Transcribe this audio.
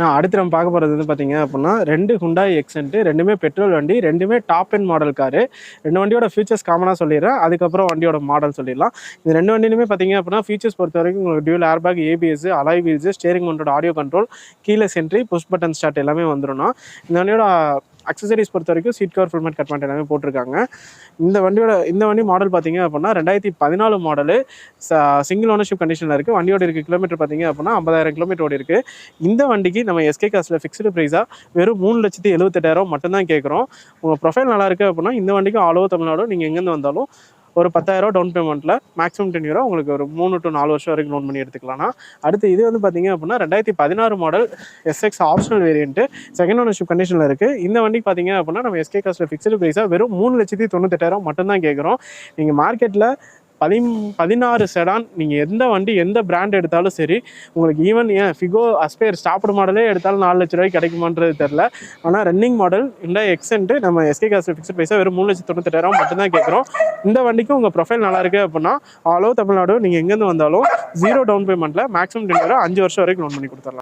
நான் அடுத்து நம்ம பார்க்க போகிறது வந்து பார்த்தீங்க அப்படின்னா ரெண்டு ஹுண்டாய் எக்ஸென்ட் ரெண்டுமே பெட்ரோல் வண்டி ரெண்டுமே டாப் அண்ட் மாடல் காரு ரெண்டு வண்டியோட ஃபீச்சர்ஸ் காமனாக சொல்லிடுறேன். அதுக்கப்புறம் வண்டியோட மாடல் சொல்லிடலாம். இந்த ரெண்டு வண்டியிலுமே பார்த்தீங்க அப்படின்னா ஃபீச்சர்ஸ் பொறுத்த வரைக்கும் உங்களுக்கு dual airbag ABS alloy wheels steering மவுண்டோட audio control கீழே சென்ட்ரி புஷ் பட்டன் ஸ்டார்ட் எல்லாமே வந்துடும் இந்த வண்டியோட அக்சசரிஸ் பொறுத்த வரைக்கும் சீட் கவர் ஃபுல்மெட் கட் பண்ணிட்டு எல்லாமே போட்டிருக்காங்க. இந்த வண்டியோட இந்த வண்டி மாடல் பார்த்தீங்க அப்படின்னா ரெண்டாயிரத்தி பதினாலு மாடலு சிங்கிள் ஓனர்ஷிப் கண்டிஷனில் இருக்குது வண்டியோட இருக்குது கிலோமீட்டர் பார்த்தீங்க அப்படின்னா ஐம்பதாயிரம் கிலோமீட்டர் ஓடி இருக்குது இந்த வண்டிக்கு நம்ம எஸ்கே காசில் ஃபிக்ஸ்டு ப்ரைஸாக வெறும் மூணு லட்சத்தி எழுபத்தெட்டாயிரம் மட்டும்தான் கேட்குறோம் உங்கள் ப்ரொஃபைல் நல்லா இருக்குது அப்படின்னா இந்த வண்டிக்கு ஆல் ஓவர் தமிழ்நாடு நீங்கள் எங்கேருந்து வந்தாலும் ஒரு பத்தாயிரரூவா டவுன் பேமெண்ட்டில் மேக்ஸிமம் டென் யூரோ உங்களுக்கு ஒரு மூணு டு நாலு வருஷம் வரைக்கும் லோன் பண்ணி எடுத்துக்கலாம்னா அடுத்து இது வந்து பார்த்தீங்க அப்படின்னா ரெண்டாயிரத்தி பதினாறு model SX optional variant second ownership கண்டிஷனில் இருக்குது இந்த வண்டிக்கு பார்த்தீங்க அப்படின்னா நம்ம எஸ்கே காஸ்ட்டில் ஃபிக்ஸ்டு ப்ரைஸாக வெறும் மூணு லட்சத்தி தொண்ணூத்தெட்டாயிரம் மட்டும்தான் கேட்குறோம் நீங்கள் மார்க்கெட்டில் பதி பதினாறு செடான் நீங்கள் எந்த வண்டி எந்த பிராண்ட் எடுத்தாலும் சரி உங்களுக்கு ஈவன் ஏன் ஃபிகோ அஸ்பேர் ஸ்டாப்டு மாடலே எடுத்தாலும் நாலு லட்ச ரூபாய்க்கு கிடைக்குமான்றது தெரில ஆனால் ரன்னிங் மாடல் இந்த எக்ஸென்ட்டு நம்ம எஸ்கே காசு ஃபிக்ஸ்ட் பைசா வெறும் மூணு லட்சத்தி தொண்ணூத்தெட்டாயிரம் மட்டும்தான் கேட்குறோம். இந்த வண்டிக்கு உங்கள் ப்ரொஃபைல் நல்லா இருக்குது அப்படின்னா ஆல் ஓவர் தமிழ்நாடு நீங்கள் எங்கேருந்து வந்தாலும் ஜீரோ டவுன் பேமெண்ட்டில் மேக்ஸிமம் டென் அஞ்சு வருஷம் வரைக்கும் லோன் பண்ணி கொடுத்துடலாம்.